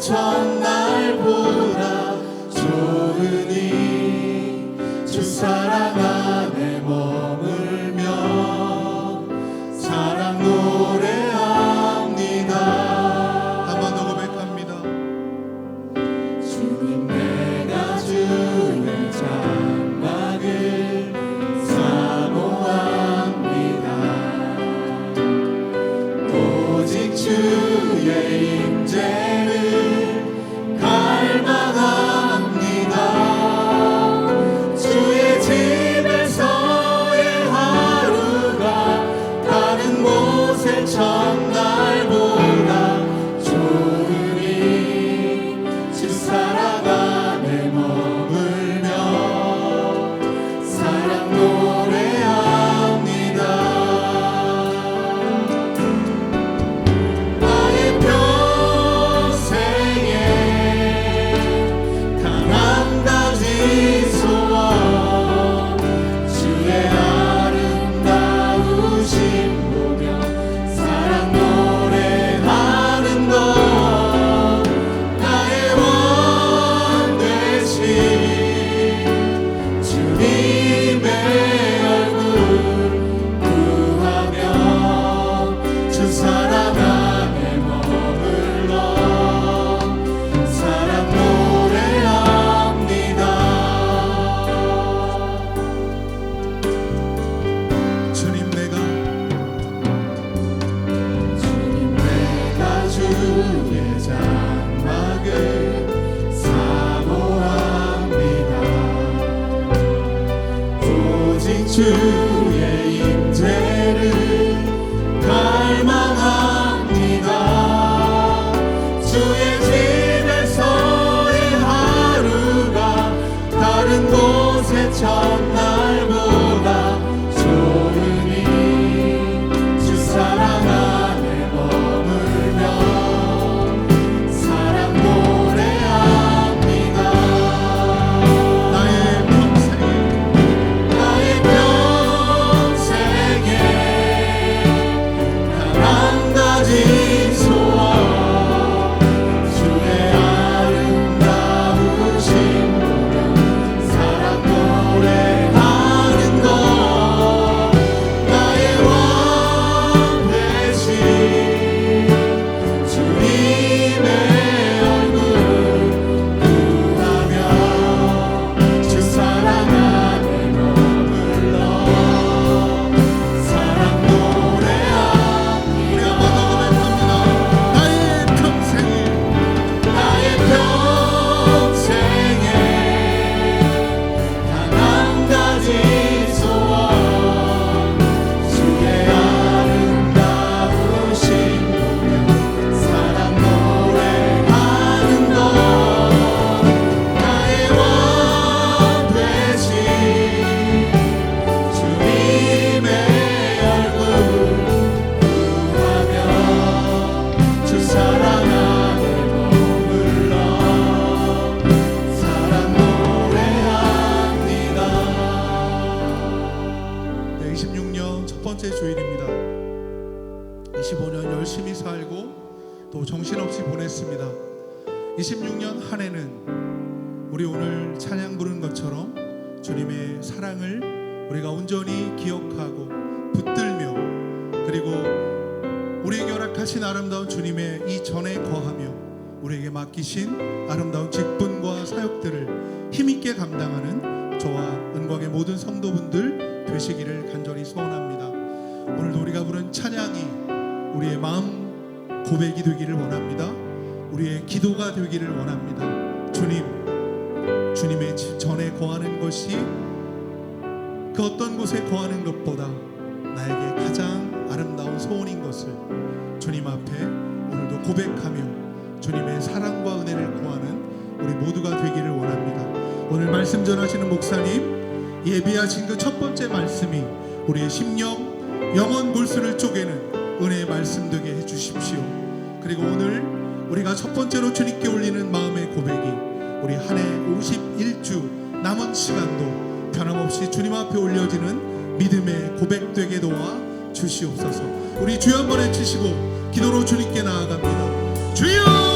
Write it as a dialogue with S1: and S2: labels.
S1: 천나
S2: 그리고 우리에게 허락하신 아름다운 주님의 이 전에 거하며 우리에게 맡기신 아름다운 직분과 사역들을 힘있게 감당하는 저와 은광의 모든 성도분들 되시기를 간절히 소원합니다. 오늘도 우리가 부른 찬양이 우리의 마음 고백이 되기를 원합니다. 우리의 기도가 되기를 원합니다. 주님, 주님의 전에 거하는 것이 그 어떤 곳에 거하는 것보다 나에게 가장 아름다운 소원인 것을 주님 앞에 오늘도 고백하며 주님의 사랑과 은혜를 구하는 우리 모두가 되기를 원합니다. 오늘 말씀 전하시는 목사님 예비하신 그 첫 번째 말씀이 우리의 심령 영혼 골수를 쪼개는 은혜의 말씀 되게 해 주십시오. 그리고 오늘 우리가 첫 번째로 주님께 올리는 마음의 고백이 우리 한 해 51주 남은 시간도 변함없이 주님 앞에 올려지는 믿음의 고백 되게 도와 주시옵소서. 우리 주여 한번 해주시고 기도로 주님께 나아갑니다. 주여!